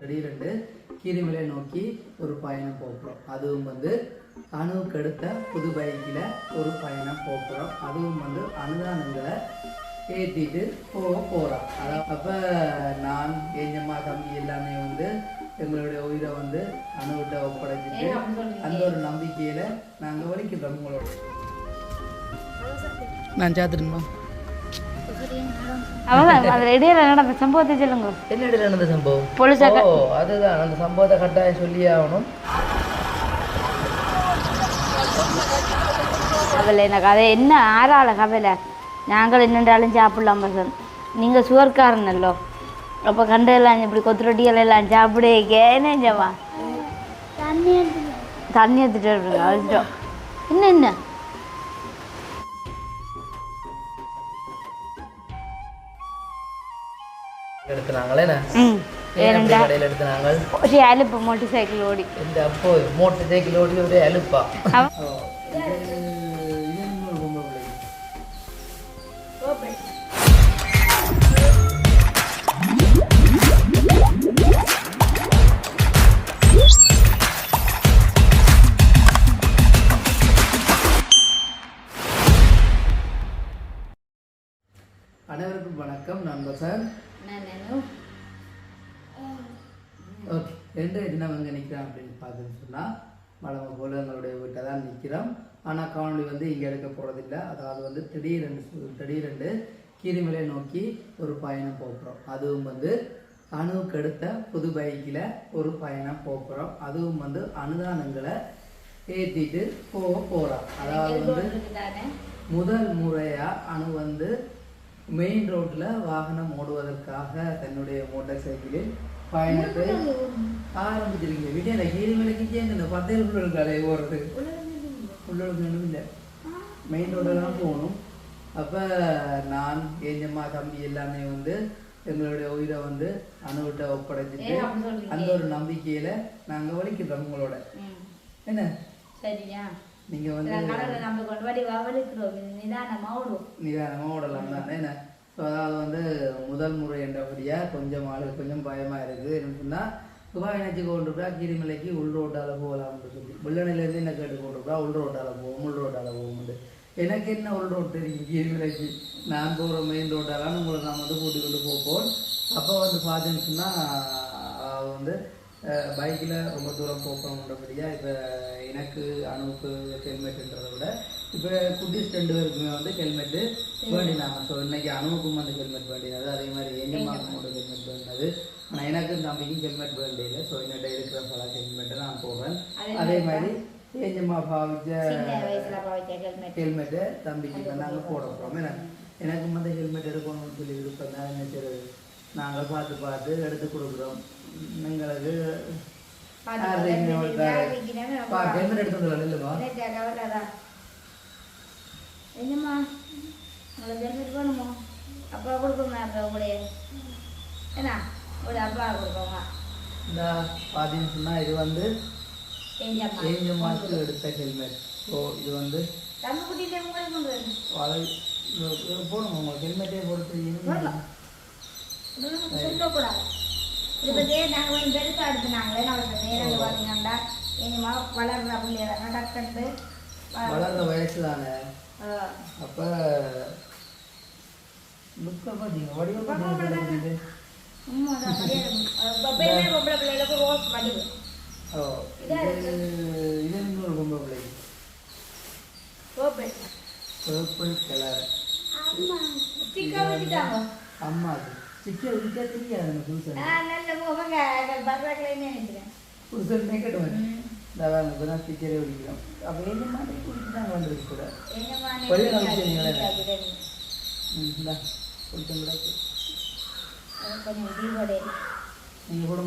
திடீரென்று கீரிமலை நோக்கி ஒரு பயணம் போகிறோம். அதுவும் வந்து அணுவுக்கு அடுத்த புது பைக்கில் ஒரு பயணம் போகிறோம். அதுவும் வந்து அனுதானங்களை ஏற்றிட்டு போக போகிறோம் அதான் அப்போ நான் எஞ்சம்மா தம்பி எல்லாமே வந்து எங்களுடைய உயிரை வந்து அணுவிட்ட ஒப்படைச்சிட்டு அந்த ஒரு நம்பிக்கையில் நாங்கள் வலிக்கிறோம் உங்களோட. நான் சாத்துட்டுமா அவதான் அதுல இடையில நடந்த சம்பவத்தை சொல்லுங்க. என்ன இடையில நடந்த சம்பவம்? போலீஸா ஓ அதுதான். அந்த சம்பவத்தை கட்டாயம் சொல்லியே ஆகணும். கவலை எனக்கு அதை என்ன ஆறாள கவலை? நாங்கள் என்னென்றாலும் சாப்பிடலாம் பசன் நீங்கள் சுவர்க்காரன் அல்லோ. அப்போ கண்டெல்லாம் இப்படி கொத்து ரொட்டிகள் எல்லாம் சாப்பிட என்ன ஜவா. தண்ணி வருங்க அழிச்சிட்டோம் என்ன என்ன? எடுத்துனாங்களே என்ன? ம். ஏனென்றா கடையில் எடுத்துனாங்க? ஒரு அலுப்பு மோட்டர் சைக்கிள் ஓடி. இந்த அப்போ ஓகே ரெண்டு தினம் அங்கே நிற்கிறோம் அப்படின்னு பார்த்துன்னு சொன்னால் வளமை போல எங்களுடைய வீட்டை தான் நிற்கிறோம் ஆனால் காணொளி வந்து இங்கே எடுக்க போகிறதில்ல அதாவது வந்து திடீரென்று திடீரென்று கீரிமலை நோக்கி ஒரு பயணம் போகிறோம் அதுவும் வந்து அணுவுக்கு அடுத்த புது பைக்கில் ஒரு பயணம் போகிறோம் அதுவும் வந்து அனுதானங்களை ஏற்றிட்டு போக போகிறோம் அதாவது வந்து முதல் முறையாக அணு வந்து மெயின் ரோட்டில் வாகனம் ஓடுவதற்காக தன்னுடைய மோட்டார் சைக்கிளில் பயணத்தை ஆரம்பிச்சிருக்கீங்க. வீட்டில் அந்த கீழ் விலைக்கு சேர்ந்து இந்த பத்தேழு பிள்ளைகள் கடை ஓடுறது உள்ளுக்கு இல்லை. மெயின் ரோடெல்லாம் போகணும். அப்போ நான் ஏஞ்சம்மா தம்பி எல்லாமே வந்து எங்களுடைய உயிரை வந்து அணுவிட்ட ஒப்படைச்சிட்டு அந்த ஒரு நம்பிக்கையில் நாங்கள் வலிக்கிறோம் உங்களோட. என்ன? சரியா? நீங்கள் வந்து கடவுளை நம்ம கொண்டு வாடி வவலிக்கிறோம் நிதானமா ஓடும் நிதானமாக ஓடலாம் தானே? என்ன? ஸோ அதாவது வந்து முதல் முறை என்றபடியாக கொஞ்சம் ஆளு கொஞ்சம் பயமாக இருக்குது. என்ன சொன்னால் துபாயினச்சு கொண்டு கீரிமலைக்கு உள் ரோட்டால் போகலாம்னு சொல்லி. வெள்ளநிலேருந்து என்ன கேட்டு கொண்டு உள் ரோட்டால் போவோம் உள் ரோட்டால் போகும்னு எனக்கு என்ன உள் ரோட்டு தெரியும் கீரிமலைக்கு? நான் போகிற மெயின் ரோட்டாலாம் உங்களை நான் வந்து கூட்டி கொண்டு போவோம் அப்போ வந்து பார்த்தேன்னு சொன்னால் வந்து பைக்கில் ரொம்ப தூரம் போகணுன்றபடியாக இப்போ எனக்கு அணுவுக்கு ஹெல்மெட்ன்றதை விட இப்போ குட்டீஸ் ரெண்டு பேருக்குமே வந்து ஹெல்மெட்டு வேண்டினாங்க. ஸோ இன்னைக்கு அணுவுக்கும் வந்து ஹெல்மெட் வேண்டினது அதே மாதிரி எங்கம்மாவுக்கும் ஒரு ஹெல்மெட் வேண்டினது. ஆனால் எனக்கு தம்பிக்கும் ஹெல்மெட் வேண்டியது. ஸோ என்னட்ட இருக்கிற பல ஹெல்மெட்டை நான் போவேன். அதே மாதிரி ஏஞ்சம்மா பாவிச்ச ஹெல்மெட்டை தம்பிக்கு நாங்கள் போட போகிறோம் ஏன்னா எனக்கும் வந்து ஹெல்மெட் எடுக்கணும்னு சொல்லி விருப்பம் தான். என்ன செய்றது நாங்கள் பார்த்து பார்த்து எடுத்து கொடுக்குறோம். எங்களுக்கு ஹெல்மெட் எடுத்து வந்து இல்லைம்மா? என்னம்மா? உங்களுக்கு ஹெல்மெட் வேணுமோ அப்பா கொடுக்கணும்? அப்பா உங்களுடைய என்ன ஒரு அப்பா கொடுக்கோங்க இந்த பார்த்தீங்கன்னு சொன்னால் இது வந்து செஞ்சம்மா ஏஞ்சம்மாவுக்கு எடுத்த ஹெல்மெட். ஸோ இது வந்து போடுங்க உங்களுக்கு ஹெல்மெட்டே போட்டு சொல்லக்கூடாது. இதை பற்றி நாங்கள் கொஞ்சம் பெருசாக எடுத்துனாங்களே நம்ம நேரம் பார்த்தீங்கன்னா இனிமா வளர்ற பிள்ளைய நடக்கிறது வளர்ற வயசு தானே அப்போ லுக்கை பார்த்தீங்க வடிவ பார்த்தீங்க எப்பயுமே பொம்பளை பிள்ளைகளுக்கு ரோஸ் வடிவு ஓ இது இன்னொரு பொம்பளை பிள்ளைக்கு ரோப்பு பர்பிள் கலர் ஸ்டிக்கர் அம்மா அது. சிக்கன் இருக்கா தெரியாது புதுசன் அதான் இப்போ தான் ஸ்டிக்கரே ஒழிக்கிறோம். அப்போ என்ன மாதிரி குடிச்சு தான் வந்துருக்கு கூட. என்னமா வெளியே காமிச்சீங்களே ம் இந்தா கொஞ்சம் கூட கொஞ்சம் தீபோடே நீங்கள் கூட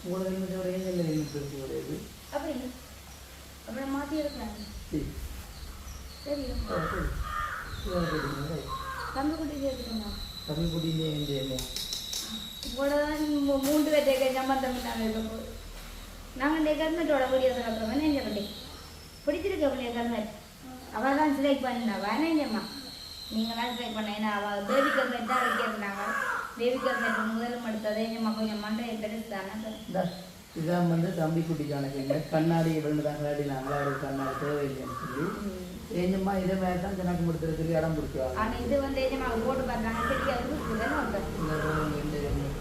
உங்களோட ஹெல்மெட்டோட எங்கள் ஹெல்மெட் இருக்கு கிடையாது அப்படி அப்புறம் மாற்றி சரி. சரி தம்பி குட்டி குட்டியிலே எந்த இவ்வளோதான் மூன்று சம்பந்தம் நாங்கள் இந்த கவர்மெண்ட்டோட வீடியோ சொல்லுறோம் என்ன பண்ணி பிடிச்சிருக்க பிள்ளைய கவர்மெண்ட் அவள் தான் செலக்ட் பண்ணா வேணாம்மா நீங்களாம் செலக்ட் பண்ண. ஏன்னா அவள் பேபி கவர்மெண்ட் தான் வைக்கிறதுனாங்க பேபிக்கு அந்த முதலும் எடுத்ததே நம்ம கொஞ்சம் மண்டையை பெருசு தானே இதான் வந்து தம்பி குட்டிக்கான ஹெல்மெட் கண்ணாடி தான் கண்ணாடி நாங்களா ஒரு கண்ணாடி தேவையில்லைன்னு சொல்லி. ஏஞ்சம்மா இதே மாதிரி தான் எனக்கு முடித்திருக்கு இடம் பிடிக்குவாங்க ஆனா இது வந்து நம்ம போட்டு பார்த்தாங்க தெரியாது இதுதானே ஒன்று இந்த ரோடு இந்த helmet.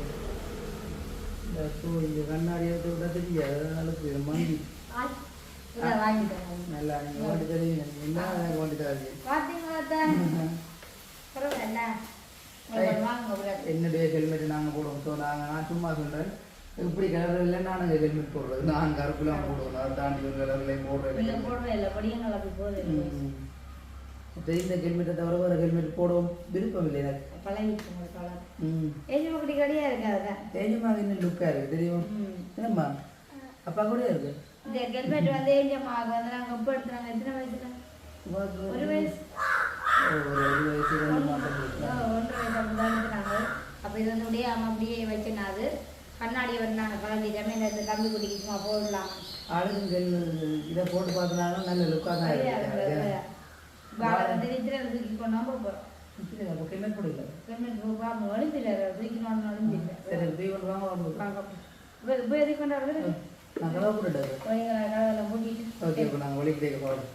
இந்த ஷூ இந்த கண்ணாடி எடுத்து விட்டா தெரியாது. அதனால மங்கி நல்லா நீங்கள் ஓட்டி தெரியுங்க என்ன ஓட்டி பிறகு என்னுடைய ஹெல்மெட் நாங்கள் போடுவோம். ஸோ நாங்கள் நான் சும்மா சொல்கிறேன் இப்படி கலர் இல்லை நானுங்க ஹெல்மெட் போடுறது. நான் கருப்புலாம் போடுவோம். அதை தாண்டி ஒரு கலர்லையும் போடுறேன் நீங்க போடுற இல்லை படியுங்கள் அப்படி போகுது. இப்போ இந்த ஹெல்மெட்டை தவிர வேறு ஹெல்மெட் போடவும் விருப்பம் இல்லை எனக்கு. பழகிட்டு உங்களுக்கு கலர் ம். ஏஜ் மக்கடி கடியா இருக்காது தேஜமாக இன்னும் லுக்காக இருக்குது தெரியும்? என்னம்மா? அப்பா கூட இருக்கு? இந்த ஹெல்மெட் வந்து ஏஞ்சமாக வந்து நாங்கள் எப்போ எடுத்துறாங்க. எத்தனை வயசுல? ஒரு வயசு. ஒரு ஒரு வயசு ரெண்டு மாதம் ஒன்றரை வயசு எடுத்துனாங்க அப்போ இது வந்து அப்படியே அம்மா அப்படியே வச்சுனாது கண்ணாடி வந்து நாங்கள் கலந்துட்டோமே இந்த தம்பி குட்டிக்கு சும்மா போடலாம். ஆளுங்கள் இதை போட்டு பார்த்தனால நல்ல லுக்காக தான் இருக்கு. வாங்க. எதுக்கு கொண்டாடுறது? நான் போட்டுட்டு ஓகே இப்போ நாங்கள் போகிறோம்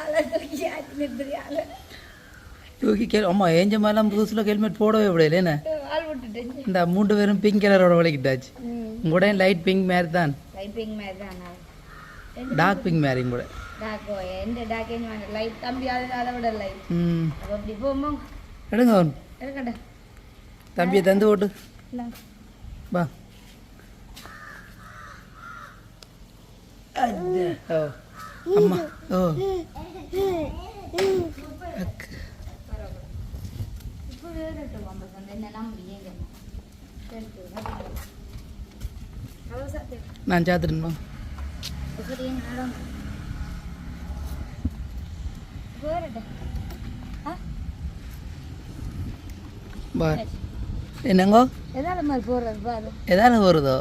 ஆளை தூக்கி தூக்கி கே அம்மா ஏஞ்ச மாதிரிலாம் புதுசில் ஹெல்மெட் போடவே விடையில என்ன? இந்த மூன்று பேரும் பிங்க் கலரோட வலிக்கிட்டாச்சு உங்களோட லைட் பிங்க் மாதிரி தான். லைட்டிங் மாதிரி தான். டார்க் பிங்க் மாதிரி கூட. டாக்கோ எந்த டாக்கேன்னு வேணும் லைட் தம்பி அதை அதை விட லைட் அப்போ அப்படி போமோ எடுங்க அவன் இருக்கட்டும் தம்பியை தந்து ஓட்டு வா ஓ அம்மா ஓ அக்கு. இப்போ வேறட்டும் நம்ம சொந்த என்னெல்லாம் முடியுங்க அவ்வளோ சாப்பிட்டு நான் சாத்துட்டுமா என்னங்கோ? எதான வருதோ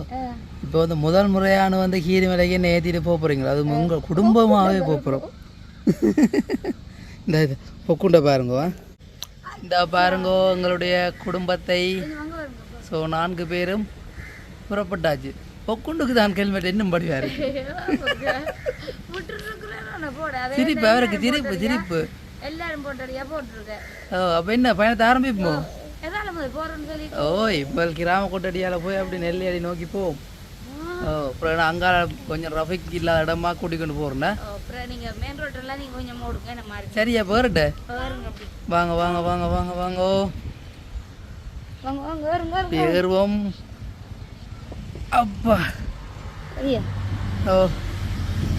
இப்போ வந்து முதல் முறையான வந்து கீரி மலைக்கு என்ன ஏற்றிட்டு போக போகிறீங்களா அது உங்கள் குடும்பமாகவே போக போகிறோம் இந்த இது பொக்குண்ட பாருங்கோ. இந்த பாருங்கோ எங்களுடைய குடும்பத்தை. ஸோ நான்கு பேரும் புறப்பட்டாச்சு. பொக்குண்டுக்கு தான் ஹெல்மெட் இன்னும் படிவார் சிரிப்பு அவருக்கு சிரிப்பு சிரிப்பு. எல்லாரும் போட்டடியா போட்டிருக்கேன் ஓ அப்போ என்ன பயணத்தை ஆரம்பிப்போம்? ஓ இப்போ கிராம கொட்டடியால் போய் அப்படி நெல்லியடி நோக்கி போவோம் ஓ அப்புறம் நான் அங்கால கொஞ்சம் ரஃபிக் இல்லாத இடமா கூட்டிக் கொண்டு போகிறேன் ஓ, அப்புறம் நீங்க மெயின் ரோட்டெல்லாம் நீங்க கொஞ்சம் ஓடுங்க என்ன மாதிரி. சரியா போறட்ட? வாங்க வாங்க வாங்க வாங்க வாங்க. வாங்க வாங்க ஏறுவோம். ஓ.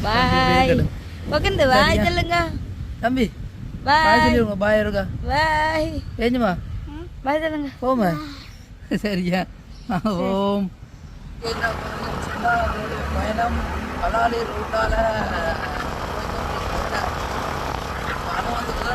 பாய். உட்காந்து பாய் சொல்லுங்க தம்பி பாய். சொல்லிடுங்க பாய் இருக்கா பாய். ஏஞ்சுமா? பாய் சொல்லுங்க போமா சரியா? ஓம். பயணம் பலாலி ரூட்டால அது வந்து வேற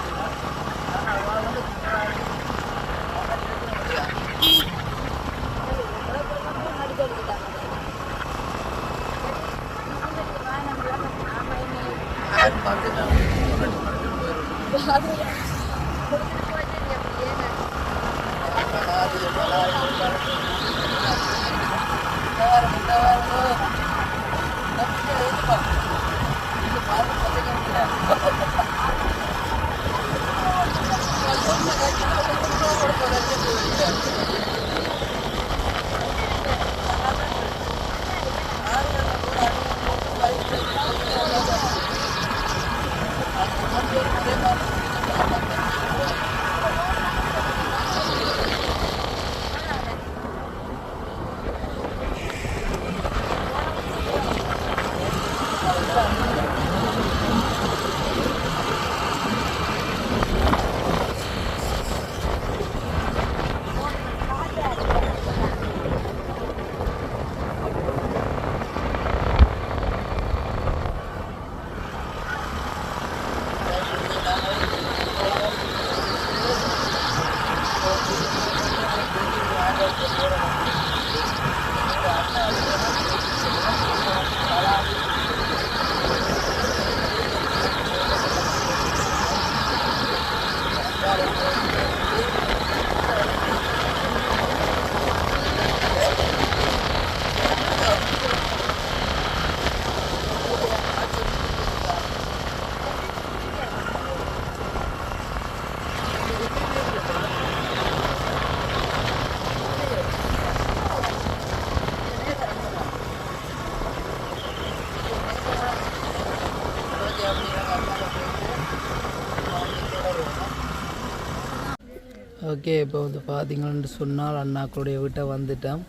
இப்போ வந்து பார்த்தீங்கன்னு சொன்னால் அண்ணாக்களுடைய வீட்டை வந்துட்டோம்.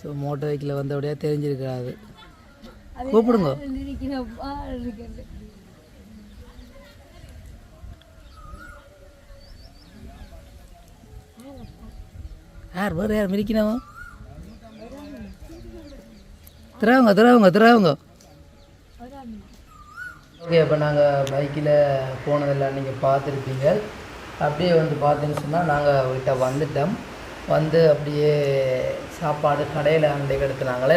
ஸோ மோட்டர் வெஹிக்கில் வந்தபடியா தெரிஞ்சிருக்காது. கூப்பிடுங்க. யார் வேறு யார் மிரிக்கணும் திராவுங்க திராவுங்க திராவுங்க ஓகே இப்போ நாங்கள் பைக்கில் போனதெல்லாம் நீங்கள் பார்த்துருப்பீங்க. அப்படியே வந்து பார்த்தீங்கன்னு சொன்னால் நாங்கள் வீட்டை வந்துட்டோம். வந்து அப்படியே சாப்பாடு கடையில் அன்றைக்கு எடுத்துனாங்களே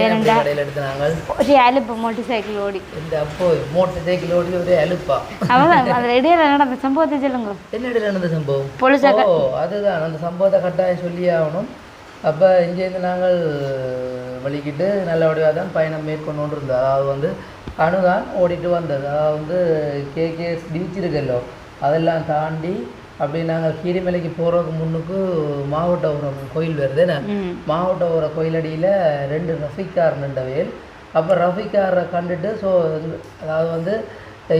ஏன் அப்படி கடையில் எடுத்துனாங்க? ஒரு அலுப்பு மோட்டர் சைக்கிள் ஓடி. இந்த அப்போ மோட்டர் சைக்கிள் ஓடி ஒரே அலுப்பா. அதில் இடையில நடந்த சம்பவத்தை சொல்லுங்க. என்ன இடையில நடந்த சம்பவம்? பொலிசா ஓ அதுதான். அந்த சம்பவத்தை கட்டாயம் சொல்லியே ஆகணும். அப்போ இங்கேருந்து நாங்கள் வலிக்கிட்டு நல்லபடியாக தான் பயணம் மேற்கொண்டு கொண்டு இருந்தோம் அதாவது வந்து அணுதான் ஓடிட்டு வந்தது. அதாவது வந்து கேகேஎஸ் பீச் இருக்குல்லோ? அதெல்லாம் தாண்டி அப்படி நாங்கள் கீரிமலைக்கு போகிறதுக்கு முன்னுக்கு மாவட்டபுரம் கோயில் வருது என்ன? ம். மாவட்டபுரம் கோயிலடியில் ரெண்டு ரஃபிக்கார் நின்றவையில் அப்போ ரஃபிக்காரை கண்டுட்டு ஸோ அதாவது வந்து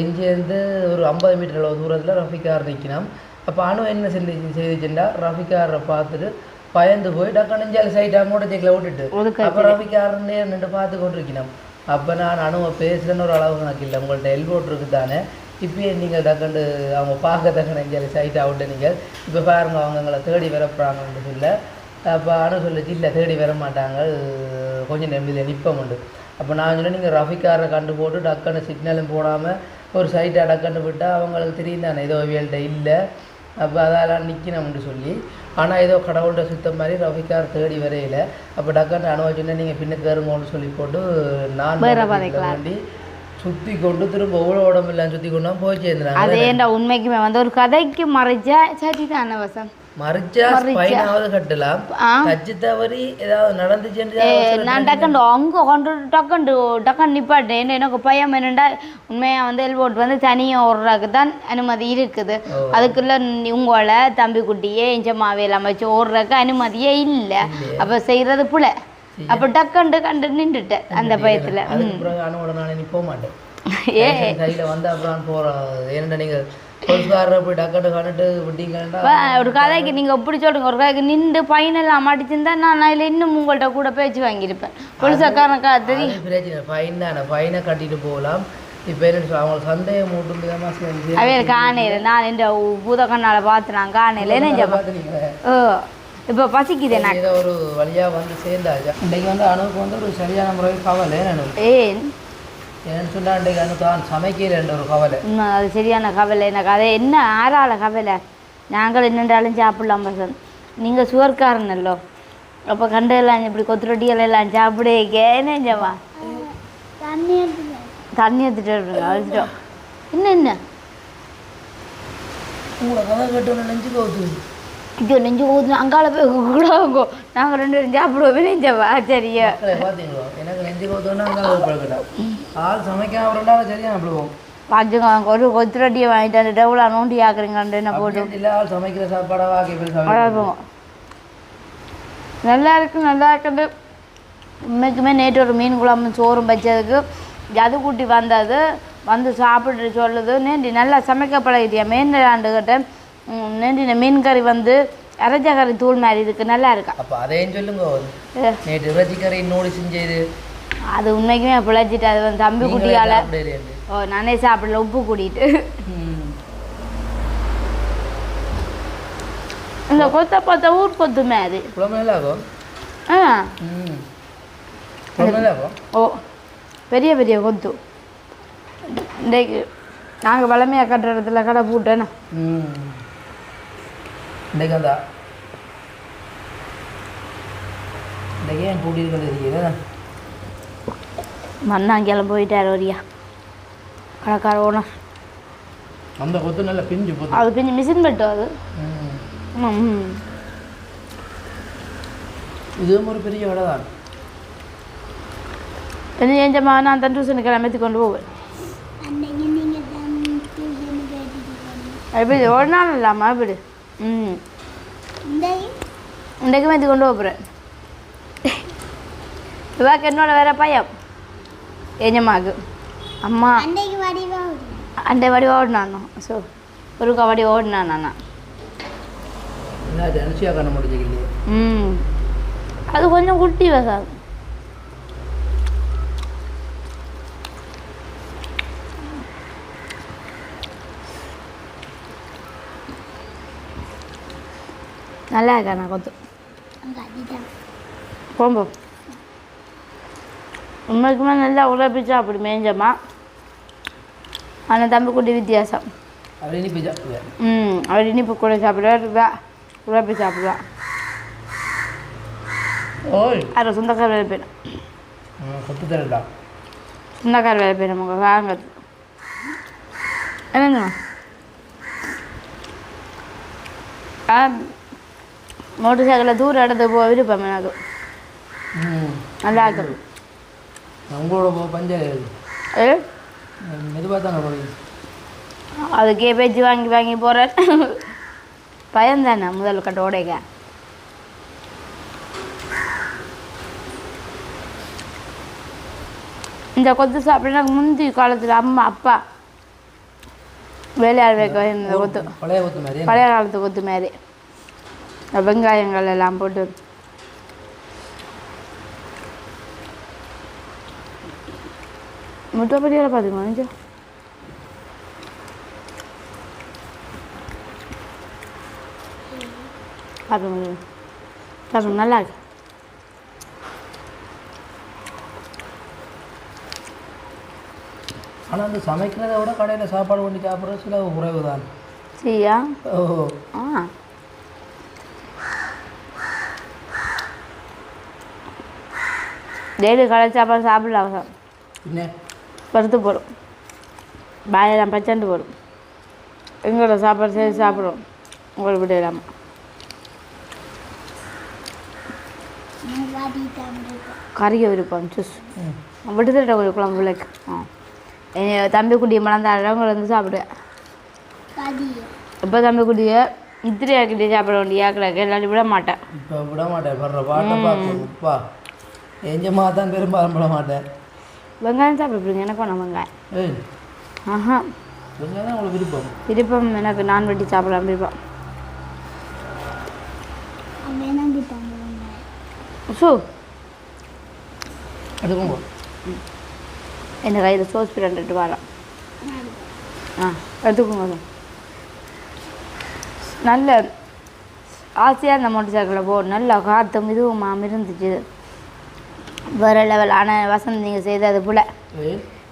இங்கேருந்து ஒரு ஐம்பது மீட்டர் அளவு தூரத்தில் ரஃபிக்கார் நிற்கணும். அப்போ அணு என்ன செஞ்சு செய்துச்சுண்டா? ரஃபிக்காரை பார்த்துட்டு பயந்து போய் டக்கு நெஞ்சால் சைட்டாக மோட்டர் சைக்கிளை விட்டுட்டு அப்போ ரஃபிக்காரனே நின்று பார்த்து கொண்டிருக்கணும். அப்போ நான் அணுவை பேசுகிறேன்னு ஒரு அளவு கணக்கு இல்லை. உங்கள்கிட்ட எல்போட் இருக்குது தானே இப்பயே நீங்கள் டக்குண்டு அவங்க பார்க்க தக்க நெஞ்சால் சைட்டாக விட்டு நீங்கள். இப்போ பாருங்க அவங்க எங்களை தேடி வரப்போகிறாங்கன்னு சொல்ல. அப்போ அணு சொல்லிச்சு இல்லை தேடி வர மாட்டாங்க கொஞ்சம் நம்பியில் நிற்பம் உண்டு. அப்போ நான் சொன்னேன் நீங்கள் ரஃபிக்காரை கண்டு போட்டு டக்குன்னு சிக்னலும் போடாமல் ஒரு சைட்டாக டக்குன்னு விட்டால் அவங்களுக்கு தெரியும் தானே. ஏதோ இவியல்கிட்ட இல்லை. அப்போ அதெல்லாம் நிற்கணும்னு சொல்லி. ஆனால் ஏதோ கடவுள்கிட்ட சுத்தம் மாதிரி ரஃபிக்கார் தேடி வரையில. அப்போ டக்குன்னு அனுபவிச்சுன்னா நீங்கள் பின்னுக்கு வருங்கன்னு சொல்லி போட்டு நான் வண்டி சுற்றி கொண்டு திரும்ப எவ்வளோ உடம்பு இல்லாமல் சுற்றி கொண்டு போய் சேர்ந்துறாங்க. அது ஏன்டா உண்மைக்குமே வந்து ஒரு கதைக்கு மறைச்சா சரி தானே வசம்? மறிச்சா ஸ்பைனாவது கட்டலாம். தச்சு தவறி ஏதாவது நடந்துச்சுன்னு ஏ, நான் டக்கண்டு அங்கே கொண்டு டக்கண்டு டக்கண்டு நிப்பாட்டேன். என்ன எனக்கு பயம் என்னண்டா உண்மையாக வந்து எல்போட் வந்து தனியாக ஓடுறதுக்கு தான் அனுமதி இருக்குது. அதுக்குள்ள உங்களை தம்பி குட்டியே இஞ்சமாவே எல்லாம் வச்சு ஓடுறதுக்கு அனுமதியே இல்லை. அப்போ செய்கிறது புல. அப்போ டக்கண்டு கண்டு நின்றுட்டேன் அந்த பயத்தில் அதுக்கு போக மாட்டேன் ஏ கையில் வந்து அப்புறம் போகிறோம் ஏன்னா நீங்கள் ஒரு கதைக்கு நீங்கள் எப்படி சொல்றீங்க ஒரு கதைக்கு நின்று பையனெல்லாம் அடிச்சிருந்தா நான் அதில் இன்னும் உங்கள்கிட்ட கூட பேச்சு வாங்கியிருப்பேன் போலீஸாக்காரனுக்கா தெரியும் அது பிரச்சனை ஃபைன் தானே ஃபைனை கட்டிட்டு போகலாம் அவைய காணையில் நான் பூத கண்ணால் பார்த்து நான் காணையில் என்ன ஓ இப்போ பசிக்குது எனக்கு. ஏதோ ஒரு வழியாக வந்து சேர்ந்தாச்சு? இன்றைக்கு வந்து அணுவுக்கு வந்து ஒரு சரியான முறையில் கவலை அணு ஏன்? ஏன்னு சொன்னால் இன்றைக்கு அணு தான் சமைக்கிறேன் ஒரு கவலை. அது சரியான கவலை. எனக்கு அது என்ன ஆறால கவலை. நாங்கள் என்னென்றாலும் சாப்பிடலாம் பசன் நீங்கள் சுவர்க்காரனல்லோ அப்போ கண்டெல்லாம் இப்படி கொத்துரொட்டிகள் எல்லாம் சாப்பிடுங்க என்ன ஜவா தண்ணி எடுத்துட்டு வருங்க அழிச்சிட்டோம் என்ன என்ன? உங்களை கதை கேட்டோன்னு நெஞ்சு கவுத்து ஐயோ நெஞ்சு ஊதுனா அங்கால போய் கூடாங்கோ நாங்கள் ரெண்டு பேரும் சாப்பிடுவோம் நெஞ்சவா சரியா? பார்த்தீங்களோ எனக்கு நெஞ்சு பழக்கட்டா ஆள் சமைக்காம அப்படின்னாலும் சரியா அப்படிவோம் பாஞ்சுங்க அங்கே ஒரு கொத்துரட்டியை வாங்கிட்டு வந்து டெவலா நோண்டி ஆக்குறீங்கன்னு என்ன போட்டு. இல்லை ஆள் சமைக்கிற சாப்பாடாக அழகும் நல்லா இருக்கு நல்லா இருக்குது. உண்மைக்குமே நேற்று ஒரு மீன் குழம்பு சோறும் வச்சதுக்கு ஜது குட்டி வந்தது. வந்து சாப்பிட்டு சொல்லுது. நேண்டி நல்லா சமைக்க பழகிட்டியா மேன்லாண்டுக்கிட்ட நேண்டி மீன் கறி வந்து அரைச்ச கறி தூள் மாதிரி இருக்கு நல்லா இருக்கா? அப்போ அதையும் சொல்லுங்க நேற்று இறைச்சிக்கறி நூறு செஞ்சது. அது உண்மைக்குமே பிழைச்சிட்டு அது வந்து தம்பி குட்டியால். ஓ நானே சாப்பிடல உப்பு கூட்டிட்டு. இந்த கொத்த பார்த்த ஊர் கொத்துமே அது. ஓ பெரிய பெரிய கொத்து. இன்றைக்கு நாங்கள் வளமையாக கட்டுற இடத்துல கடை போட்டேன்னா. ம். இன்றைக்கு வந்தா இன்றைக்கு ஏன் கூட்டியிருக்கிறது தெரியுது மண்ணாங்கெல்லாம் போயிட்டார் ஒரியா. கடைக்கார ஓனர். அந்த கொத்து நல்லா பிஞ்சு கொத்து அது பிஞ்சு மிஷின் பெட்டு அது. ம். ம் இதுவும் ஒரு பெரிய கடை தான். என்ன செஞ்சம்மா நான் தான் டியூஷனுக்கு கிளம்பி கொண்டு போவேன். எப்படி ஒரு நாள் இல்லாமா எப்படி ம் இன்றைக்கு மேத்தி கொண்டு போகிறேன் இவாக்கு என்னோட வேற பையன் ஏஞ்சம்மாக்கு அம்மா அண்டை வடி ஓடினானோ ஸோ ஒரு கபடி ஓடினான் நான் என்ன ஜனசியாக கண்ண முடிஞ்சுக்கிല്ലേ ம் அது கொஞ்சம் குட்டி வசாது நல்லா இருக்கா நான் கொத்து? போம்போ. உண்மைக்குமே நல்லா உழைப்பிச்சா அப்படி மேஞ்சம்மா ஆனால் தம்பி குட்டி வித்தியாசம் ம் அவர் இனிப்பு கூட சாப்பிடுவா உழைப்பி சாப்பிடுவா ஓய். அது சொந்தக்கார வேலை தரடா சொந்தக்கார வேலை பேர் நமக்கு வாங்க என்னங்க? ஆ மோட்டர் சைக்கிளில் தூரம் இடத்துக்கு போக விருப்பம் எனக்கு. நல்லா இருக்கும். உங்களோட போ- பஞ்ச ஏ மெதுவாக தானே போய் அதுக்கே பேச்சு வாங்கி வாங்கி போகிறேன் பயம் தானே முதல் கட்ட உடைக்க இந்த கொத்து சாப்பிட முந்தி காலத்தில் அம்மா அப்பா வேலையாள் வைக்க இந்த கொத்து. பழைய காலத்து கொத்து மாதிரி. வெங்காயங்கள் எல்லாம் போட்டு. முட்டை பொடியால் பார்த்துக்கோ கொஞ்சம் சாப்பிடுங்க சாப்பிடுங்க நல்லா இருக்கு. ஆனால் அந்த சமைக்கிறதை விட கடையில் சாப்பாடு பண்ணி சாப்பிட்றது சில குறைவு தான் சரியா? ஓ ஆ. டெய்லி கடை சாப்பாடு சாப்பிடலாம் சார் பருத்து போடும். பாயெல்லாம் பச்சண்டு போடும். எங்களோட சாப்பாடு செய்து சாப்பிடுவோம். உங்களை விட இல்லாமல் கறியை விருப்பம் ஜூஸ் விடுதலை ஒரு குழம்பு பிள்ளைக்கு. ஆ. என் தம்பி குட்டியை மலர்ந்தாங்க வந்து சாப்பிடுவேன். இப்போ தம்பி குட்டியை இத்திரி ஆக்கிட்டே சாப்பிட வேண்டிய ஆக்கிடாக்க எல்லாரும் விட மாட்டேன். இப்போ விட மாட்டேன். வர்ற பாட்டை பார்க்கணும் உப்பா எஞ்சமா தான் பெரும்பாலும் விட மாட்டேன். வெங்காயம் சாப்பிடுங்க எனக்கு வேணாம் வெங்காயம்? ஏய். ஆஹா. தான் உங்களுக்கு விருப்பம். விருப்பம் எனக்கு நான் வெட்டி சாப்பிடலாம் விருப்பம். சோ. எடுக்கோங்க என் கையில் சோஸ் ரெண்டு வரேன் ஆ எடுத்துக்கோங்க. சார் நல்ல ஆசையாக இந்த மோட்டர் சைக்கிளில் போ நல்ல காற்றும் இதுவுமா இருந்துச்சு வேறு லெவல் ஆனால் வசந்த் நீங்கள் செய்தது போல்.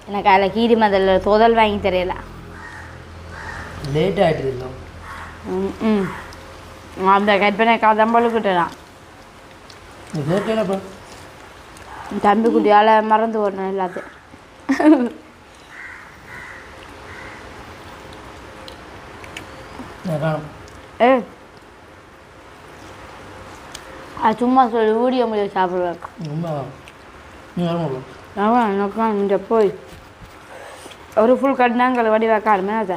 எனக்கு அதில் கீரி மதல் தோதல் வாங்கி தெரியல. லேட் ஆகிட்டு ம் ம். அந்த கற்பனை கேட்டேனப்பா தம்பி குட்டியால் மறந்து எல்லாத்தையும். நான் காணும். ஏ. அது சும்மா சொல்லி ஊடிய முடிய சாப்பிடுவாங்க எனக்கும் இந்த போய். ஒரு ஃபுல் கட்டினாங்க வடி வைக்க ஆடுமே அதை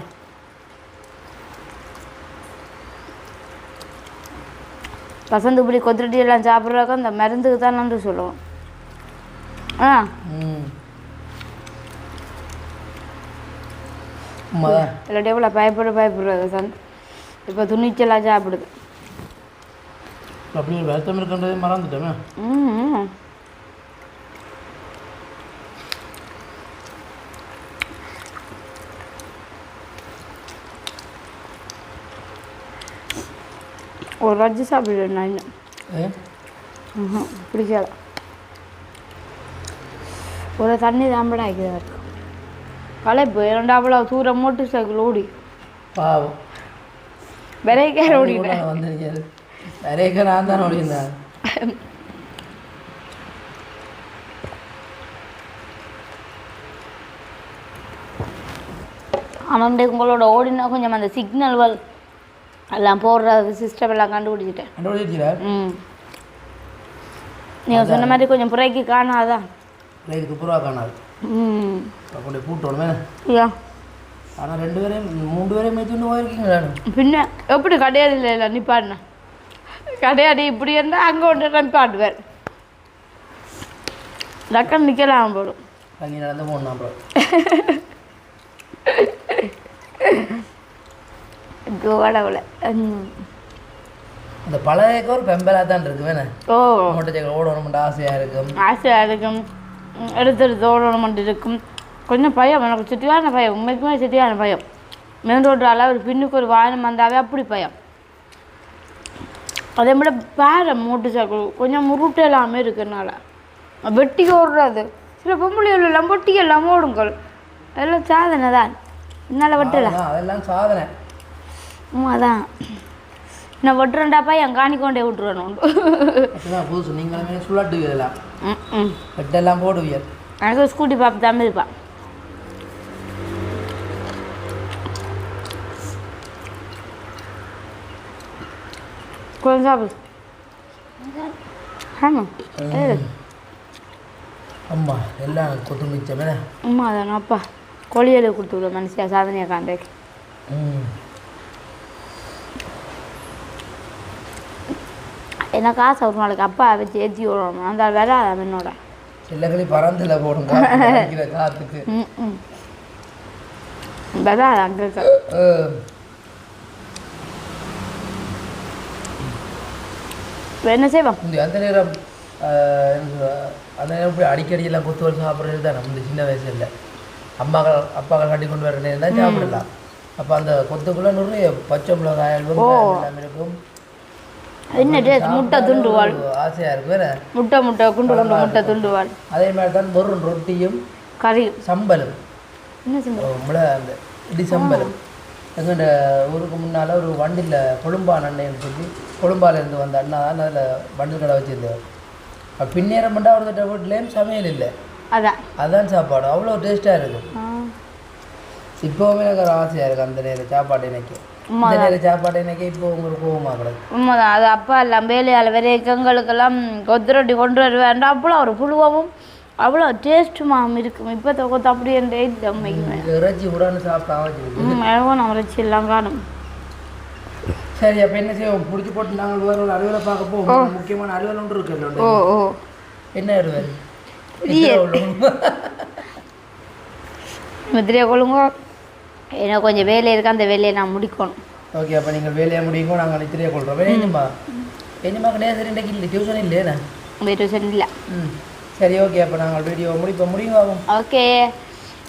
வசந்து இப்படி கொத்துட்டி எல்லாம் சாப்பிட்றாக்க அந்த மருந்துக்கு தான் நன்றி சொல்லுவோம். ஆ. இல்லாட்டி எவ்வளோ பயப்பட பயப்படுறது சந்த் இப்போ துணிச்சலாக சாப்பிடுது. அப்படி ஒரு வருத்தம் இருக்கின்றதே மறந்துட்டேன் ம். ஒரு ரஜ்ஜி சாப்பிடுவேன் நான் இன்னும். பிடிக்காது ஒரு தண்ணி தாம்படா ஆக்கிதான் இருக்கு களைப்பு இரண்டாவது தூரம் மோட்டர் சைக்கிள் ஓடி? பாவம். விரைக்கார ஓடிட்டேன். வந்து நிறைய நான் தான் ஓடியிருந்தேன். ஆனால் உங்களோட ஓடினா கொஞ்சம் அந்த சிக்னல்கள் எல்லாம் போடுறது சிஸ்டம் எல்லாம் கண்டுபிடிச்சிட்டேன். கண்டுபிடிச்சிடா ம். நீங்கள் சொன்ன மாதிரி கொஞ்சம் புறைக்கு காணாதான். ரைட்டு துப்புரவா காணாது. ம். அப்படி பூட்டணுமே. ஐயா ஆனால் ரெண்டு பேரையும் மூன்று பேரையும் மேய்ச்சிட்டு போயிருக்கீங்களா பின்ன எப்படி கிடையாது இல்லை இல்லை நிப்பாடின. கிடையாது இப்படி இருந்தால் அங்கே ஒன்று நிப்பாட்டுவார். டக்குன்னு நிற்கலாம் போடும் அங்கே நடந்து போகணும் அப்புறம். ம். இந்த பழையக்கு ஒரு பெம்பலாக தான் இருக்கு வேணே? ஓ. மூட்டை சைக்கிள் ஓடணும்னு ஆசையாக இருக்கும். ஆசையாக இருக்கும். எடுத்து எடுத்து ஓடணும் இருக்கும். கொஞ்சம் பயம் எனக்கு சுற்றியான பயம். உண்மைக்குமே சுற்றியான பயம். மெயின் ரோட்டால் ஒரு பின்னுக்கு ஒரு வாகனம் வந்தாவே அப்படி பயம். அதே மாதிரி பேர மோட்டர் சைக்கிள் கொஞ்சம் முருட்டு எல்லாமே இருக்குனால வெட்டி ஓடுறது. சில பொம்பளைகள் எல்லாம் வெட்டி எல்லாம் ஓடுங்கள். எல்லாம் சாதனை தான். என்னால் வெட்டலாம் அதெல்லாம் சாதனை. அதான். நான் வெட்டுறேன்டாப்பா என் காணி கொண்டே விட்டுருவேன் புதுசு. நீங்களுமே சுழட்டுவீர்களாம் ம் வெட்டெல்லாம் போடுவீர் எனக்கு ஸ்கூட்டி பார்த்து தான் இருப்பான் கொஞ்சம் சாப்பிடு. ஆமாம் அம்மா எல்லாம் கொத்து மிச்சமே அம்மா அதான் அப்பா. கொடுத்து விட மனுஷியா சாதனையா காண்டைக்கு ம். எனக்கு ஆசை ஒரு நாளைக்கு அப்பா வச்சு ஏற்றி விடணும். அந்த வராது என்னோட. சில்லகளி பறந்துல போடுங்க காத்துக்கு. வராது அங்கே என்ன செய்வோம்? அந்த நேரம் அந்த நேரம் இப்படி அடிக்கடி எல்லாம் கொத்து வச்சு சாப்பிட்றது தான் நம்ம சின்ன வயசுல. அம்மாக்கள் அப்பாக்கள் கட்டி கொண்டு வர நேரம் தான் சாப்பிடலாம். அப்போ அந்த கொத்துக்குள்ள நிறைய பச்சை மிளகாய் இருக்கும். என்ன முட்டை துண்டுவாள். ஒரு ஆசையா இருக்கு முட்டை முட்டை குண்டு குண்டு முட்டை துண்டுவாள். அதே மாதிரி தான் வெறும் ரொட்டியும் கறி. சம்பலும் என்ன முளை அந்த இடி சம்பலும் ஊருக்கு முன்னால் ஒரு வண்டியில் கொழும்பான் அண்ணைன்னு சொல்லி கொழும்பாலேருந்து வந்த அண்ணா தான் அதில் வண்டில் கடை வச்சிருந்தவர். அப்ப பின்னேரம் பண்ணால் ஒருத்தட்ட வீட்லேயும் சமையல் இல்லை. அதான். அதுதான் சாப்பாடு. அவ்வளோ டேஸ்ட்டாக இருக்கும். இப்போவுமே எனக்கு ஒரு ஆசையாக இருக்குது அந்த நேரம் சாப்பாடு எனக்கு. சாப்பாடு எனக்கு இப்போ உங்களுக்கு உண்மைதான். அது அப்பா எல்லாம் வேலையால் வரைக்கும் எங்களுக்கெல்லாம் கொத்துரொட்டி கொண்டு வருவேன். அவ்வளோ ஒரு புழுவாவும் அவ்வளோ டேஸ்ட்டுமாம் இருக்கும். இப்போ தொகுத்து அப்படி இறைச்சி சாப்பிட்டா வச்சு எல்லாம் காணும். சரி அப்போ என்ன செய்வோம்? பிடிச்சி போட்டு நாங்கள் வேறு ஒரு அலுவலை பார்க்க போவோம். முக்கியமான அலுவல் ஒன்று இருக்கு ஓ ஓ. என்ன அலுவல்? முதிரையை கொள்ளுங்க எனக்கு கொஞ்சம் வேலை இருக்கு அந்த வேலையை நான் முடிக்கணும். ஓகே அப்போ நீங்கள் வேலையை முடியுங்க நாங்கள் நித்திரையை கொள்கிறோம் என்னம்மா? என்னம்மா கிடையாது இன்றைக்கு இல்லை? டியூஷன் இல்லையா வேறு இல்லை. ம். சரி ஓகே அப்போ நாங்கள் வீடியோ முடிப்போம். முடியுங்க ஆகும் ஓகே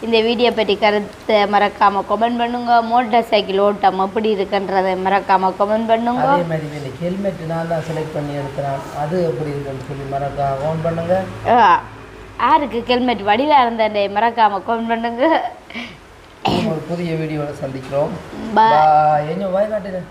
இந்த வீடியோ பற்றி கருத்தை மறக்காமல் கமெண்ட் பண்ணுங்க. மோட்டார் சைக்கிள் ஓட்டம் எப்படி இருக்குன்றதை மறக்காமல் கமெண்ட் பண்ணுங்க. அதே மாதிரி இந்த ஹெல்மெட் நான் தான் செலக்ட் பண்ணி எடுக்கிறேன் அது எப்படி இருக்குன்னு சொல்லி மறக்காம ஓன் பண்ணுங்க. யாருக்கு ஹெல்மெட் வடிவாக இருந்த மறக்காமல் கமெண்ட் பண்ணுங்க. ஒரு புதிய வீடியோவில் சந்திக்கிறோம். பாய் என்ன வாய் காட்டுறேன்